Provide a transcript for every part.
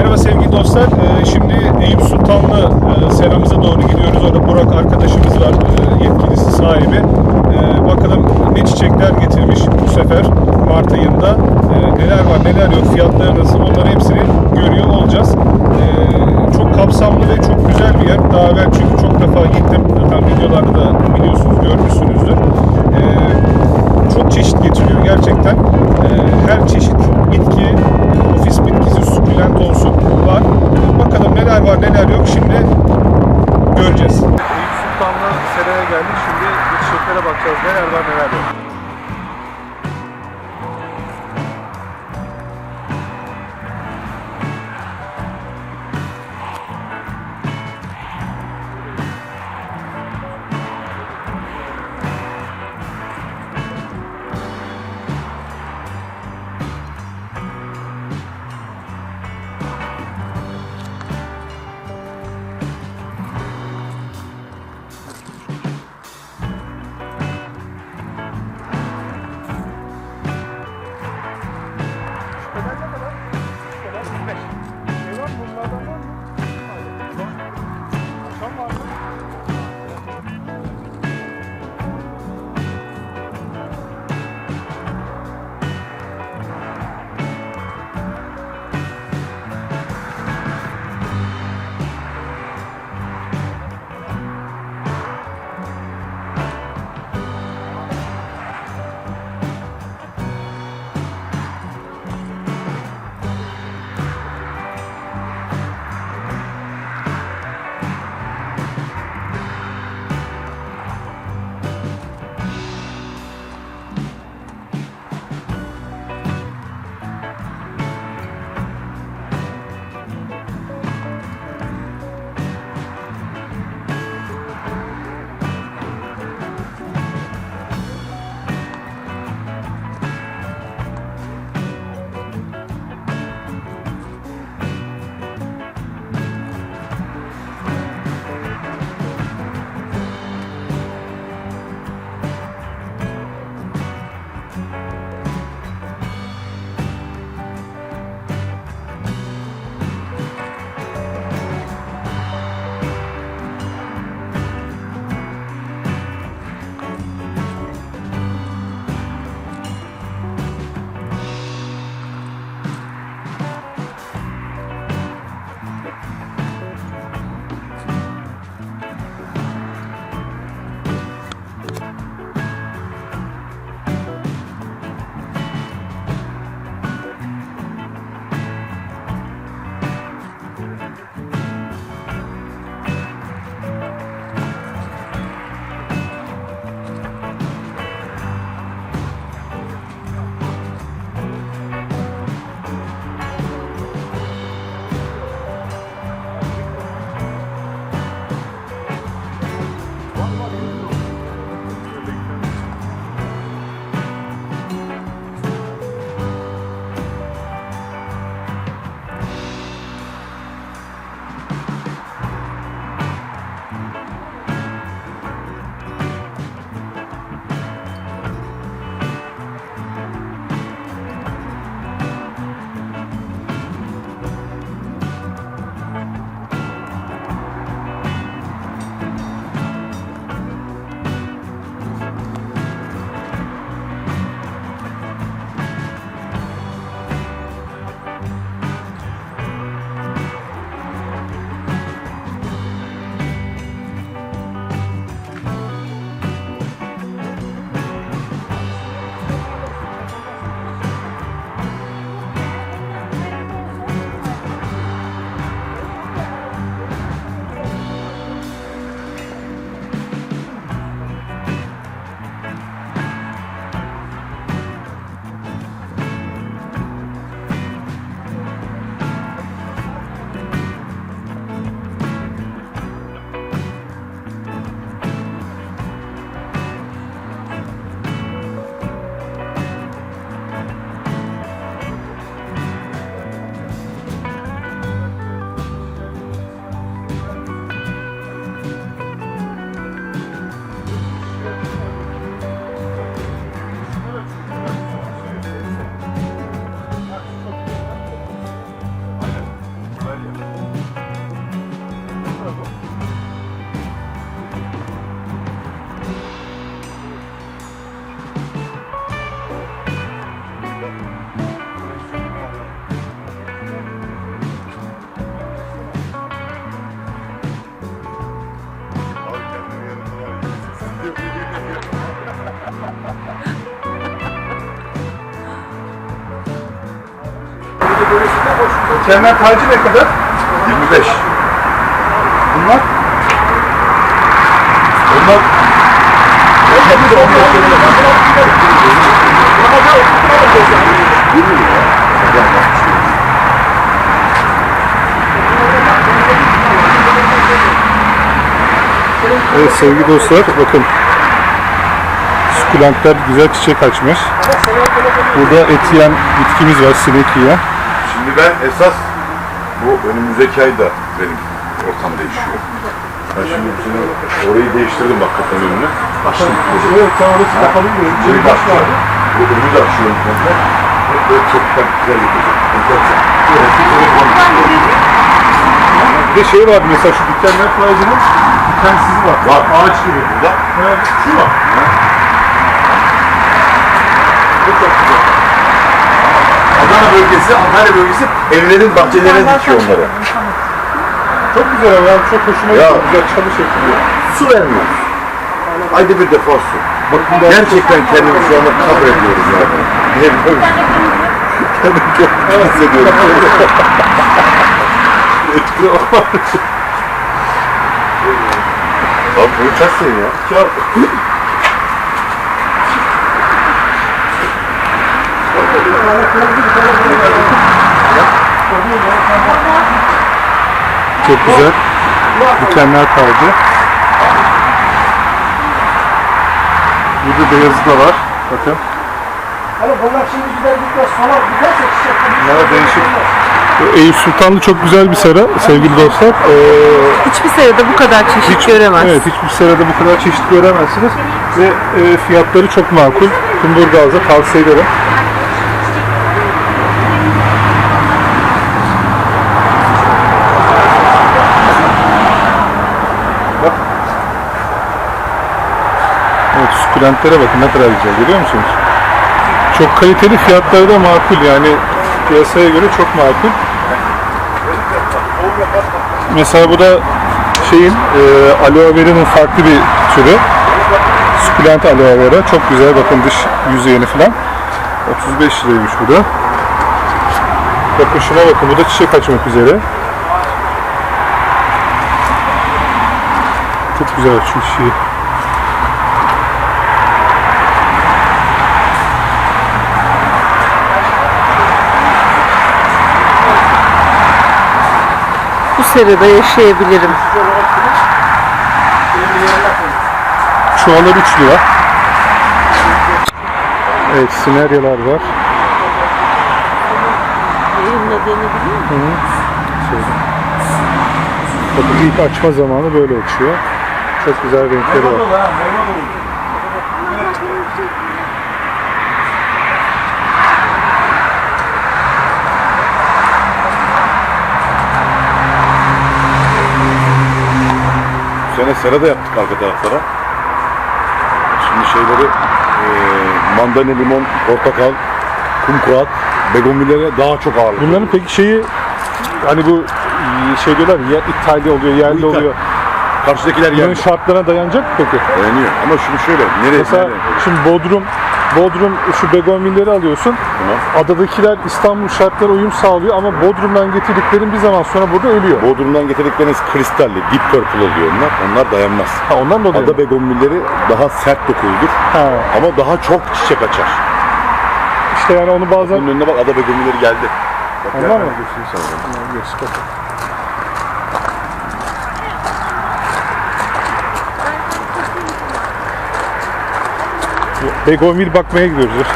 Merhaba sevgili dostlar. Ee, Şimdi Eyüp Sultanlı e, seramıza doğru gidiyoruz. Orada Burak arkadaşımız var, e, yetkilisi sahibi. Ee, Bakalım ne çiçekler getirmiş bu sefer Mart ayında. Ee, Neler var, neler yok, fiyatları nasıl onları hepsini görüyor olacağız. Çok kapsamlı ve çok güzel bir yer. Daha evvel çünkü çok defa gittim. Zaten videolarda da biliyorsunuz, görmüşsünüzdür. Çok çeşit getiriyor gerçekten. Her çeşit bitki, Kemer tacı ne kadar? 25. Bunlar? Onlar Evet sevgili dostlar bakın sukulentler güzel çiçek açmış. Burada et yiyen bitkimiz var sinek yiyen. Şimdi ben esas bu önümüzdeki ay da benim ortam değişiyor. Ben şimdi bu sene orayı değiştirdim bak kafanın önüne. Açtım. Evet tamam orası kapalı gibi. Burayı da açıyorum. Bu önümü de açıyorum komple. Böyle çok güzel güzel yapacağım. Enteresan. Bir de şey vardı mesela şu dikenler faydının dikensizi var. Var. Ağaç gibi. Burada şu var. Bu çok güzel. Adana bölgesi, Antalya bölgesi evlerin bahçelerine dikiyor onları. Çok güzel ama yani çok hoşuma Ya. gitti. Güzel çalı şeklinde. Su vermiyoruz. Ayda bir defa su. Gerçekten kendimi şu anda kabrediyoruz yani. Ne bileyim. Kendimi çok kötü hissediyorum. Abi bunu kes ya. Ya. Çok güzel. Dikenler kaldı. Burada beyazı da var. Bakın. Hani bunlar şimdi güzel bitmez falan biterse çiçekler değişik. Eyüp Sultanlı çok güzel bir sera sevgili dostlar. Ee, Hiçbir serada bu kadar çeşit hiç, göremez. Evet, hiçbir serada bu kadar çeşit göremezsiniz. Ve e, fiyatları çok makul. Kumburgaz'da tavsiye ederim. Bak. Sukulentlere bakın ne kadar güzel görüyor musunuz? Çok kaliteli fiyatları da makul yani piyasaya göre çok makul. Mesela bu da şeyin e, aloe vera'nın farklı bir türü. Sukulent aloe vera. Çok güzel bakın dış yüzeyini falan. 35 liraymış bu da. Bakın şuna bakın bu da çiçek açmak üzere. Çok güzel açıyor çiçeği. Serada yaşayabilirim. Çuvalar 3 lira. Evet sineryalar var. Yayınladığını biliyor musun? Şöyle. Bakın ilk açma zamanı böyle açıyor. Çok güzel renkleri var. Sera da yaptık arka taraflara. Şimdi şeyleri eee mandalina, limon, portakal, kumkuat, begomilere daha çok ağırlık. Bunların peki şeyi hani bu e, şey diyorlar ya İtalya oluyor, yerli İtal- oluyor. Karşıdakiler yerli. şartlarına dayanacak mı peki? Dayanıyor. Ama şunu şöyle, nereye, Mesela nereye? şimdi Bodrum Bodrum şu begonvilleri alıyorsun. Tamam. Adadakiler İstanbul şartlarına uyum sağlıyor ama Bodrum'dan getirdiklerin bir zaman sonra burada ölüyor. Bodrum'dan getirdikleriniz kristalli, deep purple oluyor onlar. Onlar dayanmaz. Ha, ondan dolayı. Ada begonvilleri daha sert dokuludur Ha, ama daha çok çiçek açar. işte yani onu bazen Bunun önüne bak ada begonvilleri geldi. Bak, Onlar mı? göstereyim sana. Yes, Begonvil bakmaya gidiyoruz.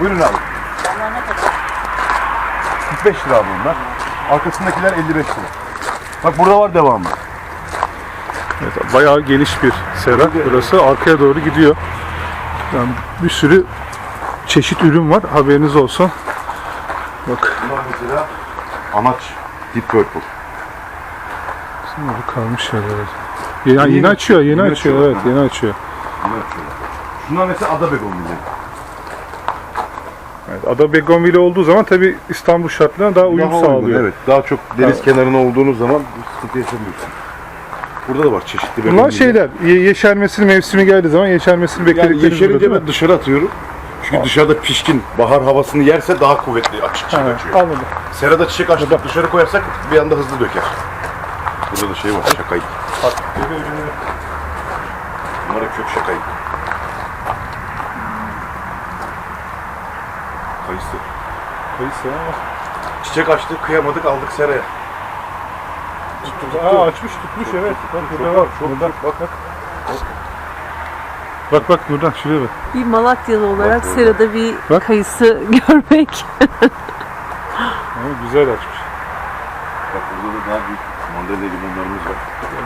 Buyurun abi. 45 lira abi bunlar. Arkasındakiler 55 lira. Bak burada var devamı. Evet, bayağı geniş bir sera. Burası arkaya doğru gidiyor. Yani bir sürü çeşit ürün var. Haberiniz olsun. Bak. Bunlar mesela amaç deep purple. Burada kalmış yerler. Yeni, yeni, Yeni- açıyor, yeni, yeni açıyor. açıyor, Evet, yeni açıyor. Bunlar açıyorlar. Şunlar mesela ada begonvilleri. Evet, ada begonvili olduğu zaman tabi İstanbul şartlarına daha uyum Daha uygun, sağlıyor. Evet. Daha çok deniz kenarına olduğunuz zaman sıkıntı yaşamıyorsun. Burada da var çeşitli Bunlar begonvilya. şeyler, ye- yeşermesini mevsimi geldiği zaman yeşermesini Yani bekledikleri yeşerince ben dışarı atıyorum. Çünkü dışarıda pişkin bahar havasını yerse daha kuvvetli açık çiçek açıyor. Anladım. Serada çiçek açtık dışarı koyarsak bir anda hızlı döker. Burada da şey var şakayık. Bunlara kök şakayık. Kayısı. Kayısı ama. Çiçek açtık kıyamadık aldık seraya. Aa açmış tutmuş evet. Bak burada var. Çok Burada. bak bak. Bak bak buradan şuraya bak. Bir Malatyalı olarak orada. serada bir Bak. kayısı görmek. Ama güzel açmış. Bak burada da daha büyük mandalina limonlarımız var.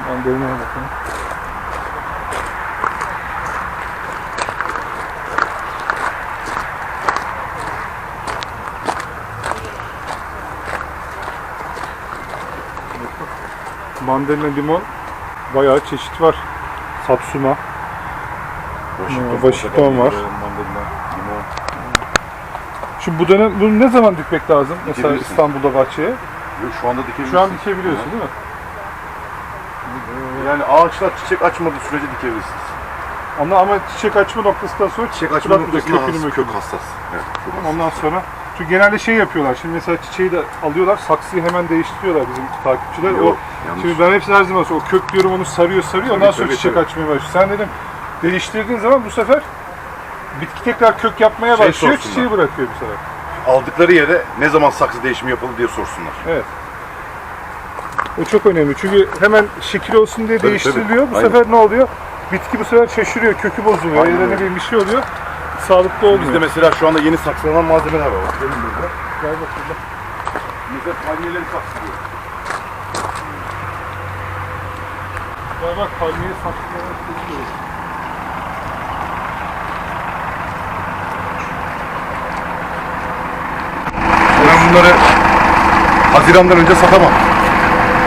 Mandalina'ya bakalım. Mandalina limon bayağı çeşit var. Satsuma. Washington var. Mandalina, limon. Şimdi bu dönem bunu ne zaman dikmek lazım? Mesela. İstanbul'da bahçeye. Yok, Şu anda dikebilirsin. Şu an dikebiliyorsun değil mi? Yani ağaçlar çiçek açmadığı sürece dikebilirsiniz. Ama, ama çiçek açma noktasından sonra Çiçek bırakmayacak, açma noktasında kökünü kök hassas. Evet, çok hassas. Ondan sonra çünkü genelde şey yapıyorlar. Şimdi mesela çiçeği de alıyorlar, saksıyı hemen değiştiriyorlar bizim takipçiler. Yok, o yanlış. şimdi ben hepsini her zaman söylüyorum. O kök diyorum onu sarıyor sarıyor. Ondan sonra tabii, çiçek tabii. açmaya başlıyor. Sen dedim değiştirdiğin zaman bu sefer bitki tekrar kök yapmaya Şey başlıyor, sorsunlar. çiçeği bırakıyor bu sefer. Aldıkları yere ne zaman saksı değişimi yapıldı diye sorsunlar. Evet. O çok önemli. Çünkü hemen şekil olsun diye Tabii, değiştiriliyor. tabii. Bu Aynen. sefer ne oluyor? Bitki bu sefer şaşırıyor, kökü bozuluyor. Aynen Ya da ne öyle. bileyim bir şey oluyor. Sağlıklı olmuyor. Bizde mesela şu anda yeni saksılanan malzemeler var. Bak, Gelin burada. Gel bak burada. Mesela palmiyeleri saksılıyor. Gel bak palmiye saksılanan. Ben bunları Haziran'dan önce satamam.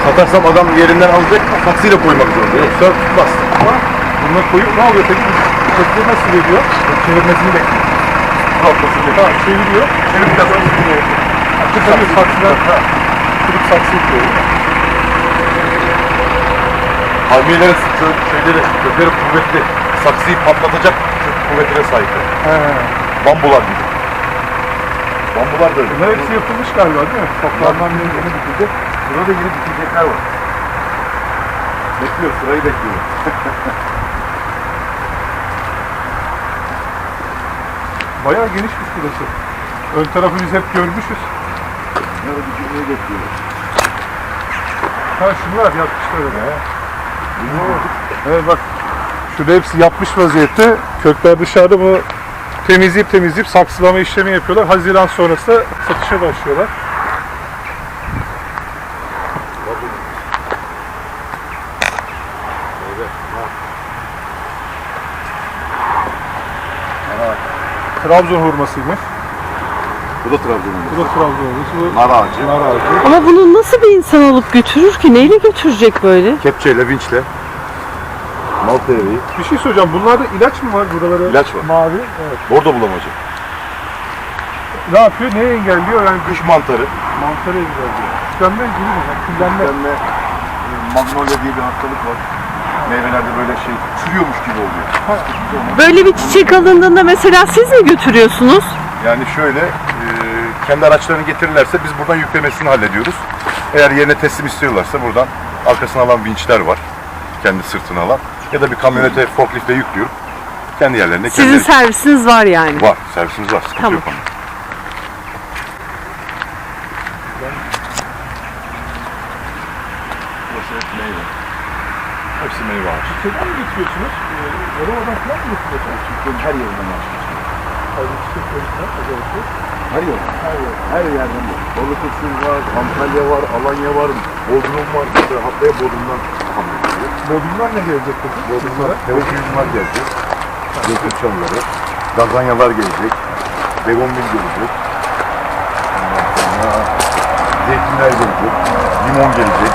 Satarsam adam yerinden alacak, saksıyla koymak zorunda. Yoksa tutmaz. Ama bununla koyup ne oluyor peki? Kökleri nasıl veriyor? Çevirmesini bekliyor. Kalkmasını bekliyor. Tamam çeviriyor. Çevirdikten sonra sıkıyor. Tabii saksıdan kırık saksı yapıyor. Palmiyelerin kö- şeyleri, kökleri kuvvetli. Saksıyı patlatacak kuvvetine sahip. He. Bambular gibi. Bambular da öyle. Bunlar hepsi yapılmış galiba değil mi? Toplardan yeni, yeni dikildi. Burada yeni dikilecekler var. Bekliyor, sırayı bekliyor. bayağı geniş bir süresi. Ön tarafı biz hep görmüşüz. Bunları dikilmeyi bekliyor. Ha şunlar yapmışlar öyle. Evet bak. Şurada hepsi yapmış vaziyette. Kökler dışarıda bunu temizleyip temizleyip saksılama işlemi yapıyorlar. Haziran sonrası satışa başlıyorlar. Trabzon hurmasıymış. Bu da Trabzon'un. Bu da Trabzon hurması. Bu Nar ağacı. nar ağacı. Ama bunu nasıl bir insan alıp götürür ki? Neyle götürecek böyle? Kepçeyle, vinçle. Malta evi. Bir şey söyleyeceğim. Bunlarda ilaç mı var buraları? İlaç var. Mavi. Evet. Bordo bulamacı. Ne yapıyor? Neyi engelliyor? Yani Kış mantarı. mantarı engelliyor. Tükenme gibi mi? Yani Küllenme. Pembe e, magnolia diye bir hastalık var. Meyvelerde böyle şey çürüyormuş gibi oluyor. Böyle bir çiçek alındığında mesela siz mi götürüyorsunuz? Yani şöyle e, kendi araçlarını getirirlerse biz buradan yüklemesini hallediyoruz. Eğer yerine teslim istiyorlarsa buradan arkasına alan vinçler var. Kendi sırtına alan. Ya da bir kamyonete forkliftle yüklüyor. Kendi yerlerine Sizin kendileri... servisiniz var yani. Var. Servisimiz var. Sıkıntı Tamam. yok ama. Hepsi meyve ağacı. Çiçekten mi getiriyorsunuz? Ee, Yalova'dan falan mı getiriyorsunuz? Türkiye'nin her yerinden özellikle. Her yer. Her yer. Her yerden var. Balıkesir var, Antalya var, Alanya var, Bodrum var. Haftaya Bodrum'dan Bodrum'dan ne gelecek peki? Bodrum'dan Teotihuacınlar gelecek. Gökçe çalıları. Gazanyalar gelecek. Begonvil gelecek. Ondan sonra zeytinler gelecek. Limon gelecek.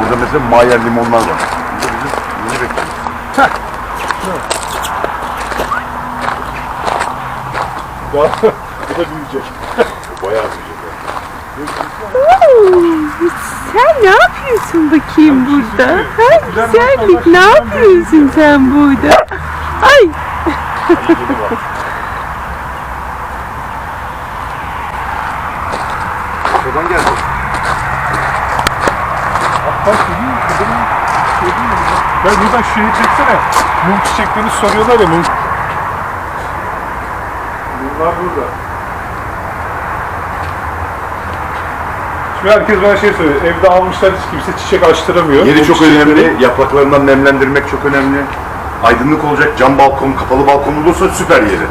Burada mesela Mayer limonlar var. Burada bizim yeni bekliyoruz. Daha, bu da büyüyecek. Bayağı büyüyecek. Sen ne yapıyorsun bakayım burada? Ha güzellik ne yapıyorsun sen burada? Ay Şuradan geldi. Ya buradan şuraya çeksene. Mum çiçeklerini soruyorlar ya mum. Bunlar burada. Şimdi herkes bana şey söylüyor. Evde almışlar hiç kimse çiçek açtıramıyor. Yeri çok çiçekleri. önemli. Yapraklarından nemlendirmek çok önemli. Aydınlık olacak. Cam balkon, kapalı balkon olursa süper yeri.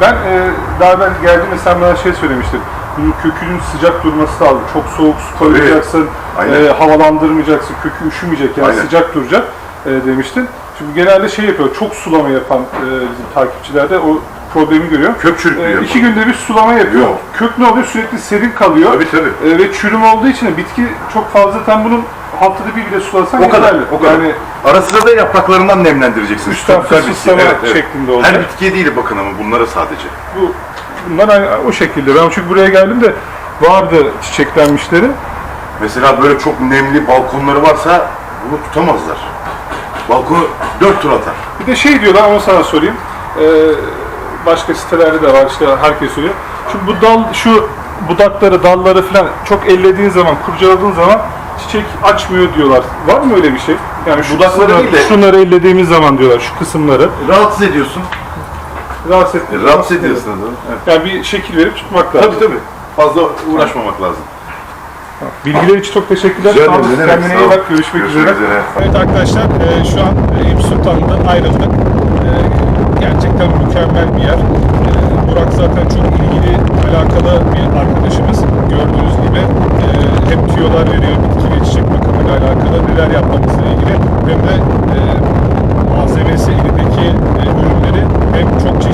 Ben e, daha ben geldiğimde sen bana şey söylemiştin. Bunun kökünün sıcak durması lazım. Çok soğuk su koyacaksın, Aynen. e, havalandırmayacaksın, kökü üşümeyecek yani Aynen. sıcak duracak e, demiştin. Şimdi genelde şey yapıyor, çok sulama yapan e, bizim takipçilerde o problemi görüyor. Kök çürüklüyor. E, iki günde bir sulama yapıyor. Yok. Kök ne oluyor? Sürekli serin kalıyor. Tabii tabii. E, ve çürüm olduğu için de bitki çok fazla tam bunun haftada bir bile sulasan O kadar, yeterli. o kadar. Yani Ara sıra da yapraklarından nemlendireceksin. Üstten Süper bitki. fısıldama şeklinde olacak. Her bitkiye değil bakın ama bunlara sadece. bu bunlar aynı, o şekilde. Ben çünkü buraya geldim de vardı çiçeklenmişleri. Mesela böyle çok nemli balkonları varsa bunu tutamazlar. Balkonu dört tur atar. Bir de şey diyorlar ama sana sorayım. Ee, başka sitelerde de var işte herkes söylüyor. Şu bu dal şu budakları, dalları falan çok ellediğin zaman, kurcaladığın zaman çiçek açmıyor diyorlar. Var mı öyle bir şey? Yani şu Budakları kısımları- değil de- şunları ellediğimiz zaman diyorlar şu kısımları. Rahatsız ediyorsun. Rahatsız etmiyor. Rahatsız ediyorsun adamı. Evet. Yani bir şekil verip tutmak lazım. Tabii tabii. Fazla uğraşmamak lazım. Bilgiler için çok teşekkürler. Sağ olun. demek, Kendine iyi bak. Görüşmek, Görüşmek üzere. üzere. Evet arkadaşlar e, şu an e, Eyüp Sultan'dan ayrıldık. Gerçekten mükemmel bir yer. E, Burak zaten çok ilgili, alakalı bir arkadaşımız. Gördüğünüz gibi e, hem tüyolar veriyor bitki ve çiçek bakımıyla alakalı neler yapmamızla ilgili hem de e, malzemesi elindeki e, ürünleri hem çok çeşitli